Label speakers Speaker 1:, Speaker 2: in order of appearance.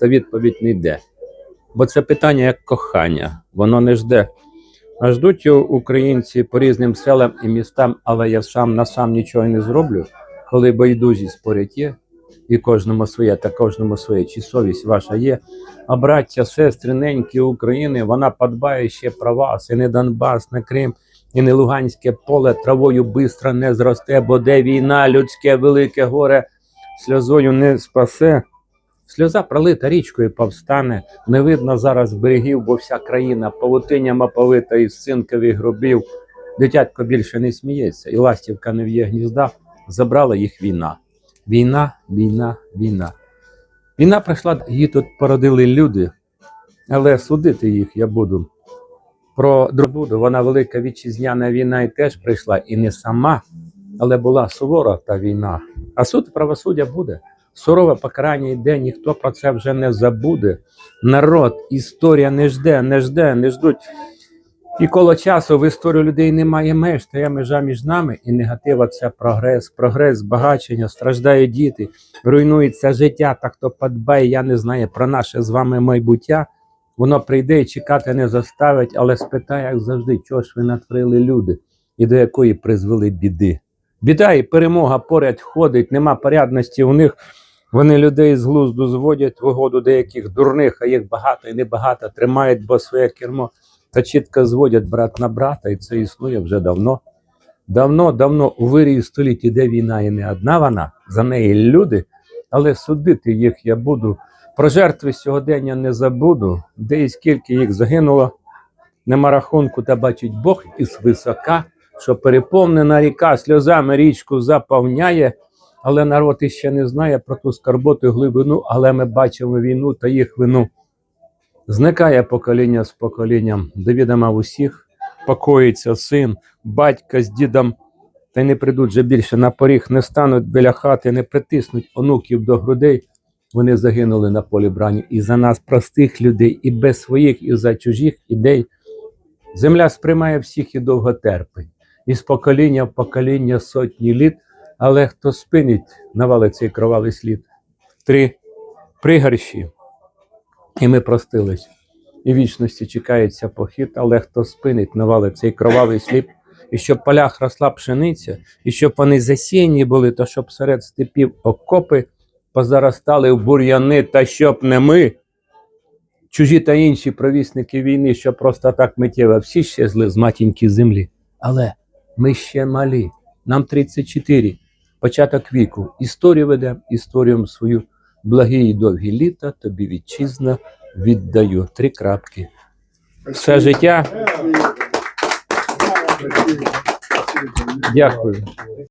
Speaker 1: то відповідь не йде. Бо це питання як кохання, воно не жде. А ждуть українці по різним селам і містам, але я сам на сам нічого не зроблю, коли байдужість поряд є, і кожному своє, та кожному своє, чи совість ваша є. А браття, сестри, неньки України, вона подбає ще про вас, і не Донбас, не Крим, і не Луганське поле травою бистро не зросте, бо де війна, людське велике горе сльозою не спасе. Сльоза пролита річкою повстане, не видно зараз берегів, бо вся країна павутинням оповита із цинкових гробів. Дитятко більше не сміється, і ластівка не в'є гнізда, забрала їх війна. Війна, війна, війна. Війна прийшла, її тут породили люди, але судити їх я буду. Про буду, вона велика вітчизняна війна і теж прийшла, і не сама, але була сувора та війна. А суд правосуддя буде. Сурове покарання йде, ніхто про це вже не забуде. Народ, історія не жде, не жде, не ждуть. І коло часу в історію людей немає меж, та є межа між нами, і негатива це прогрес, прогрес, збагачення, страждають діти, руйнується життя. Та хто подбає, я не знаю про наше з вами майбуття. Воно прийде і чекати не заставить, але спитає, як завжди, чого ж ви натворили люди і до якої призвели біди. Біда і перемога поряд ходить, нема порядності у них. Вони людей з глузду зводять в угоду деяких дурних, а їх багато і небагато тримають, бо своє кермо та чітко зводять брат на брата, і це існує вже давно. Давно, давно у вирії столітті, де війна і не одна вона, за неї люди, але судити їх я буду. Про жертви сьогодення не забуду, де і скільки їх загинуло, нема рахунку, та бачить Бог із висока, що переповнена ріка сльозами річку заповняє, але народ іще не знає про ту скарботу і глибину, але ми бачимо війну та їх вину. Зникає покоління з поколінням, до відома в усіх, покоїться син, батька з дідом, та й не прийдуть вже більше на поріг, не стануть біля хати, не притиснуть онуків до грудей. Вони загинули на полі брані і за нас, простих людей, і без своїх, і за чужих ідей. Земля сприймає всіх і довго терпить, і з покоління в покоління сотні літ, але хто спинить, навалить цей кровавий слід. Три пригорші, і ми простились. І вічності чекається похід, але хто спинить, навалить цей кровавий слід. І щоб полях росла пшениця, і щоб вони засіяні були, то щоб серед степів окопи позаростали в бур'яни, та щоб не ми, чужі та інші провісники війни, що просто так миттєво всі щезли з матінки землі. Але ми ще малі, нам 34, початок віку. Історію ведемо, історію свою. Благі і довгі літа, тобі вітчизна віддаю. Три крапки. Все життя. Дякую.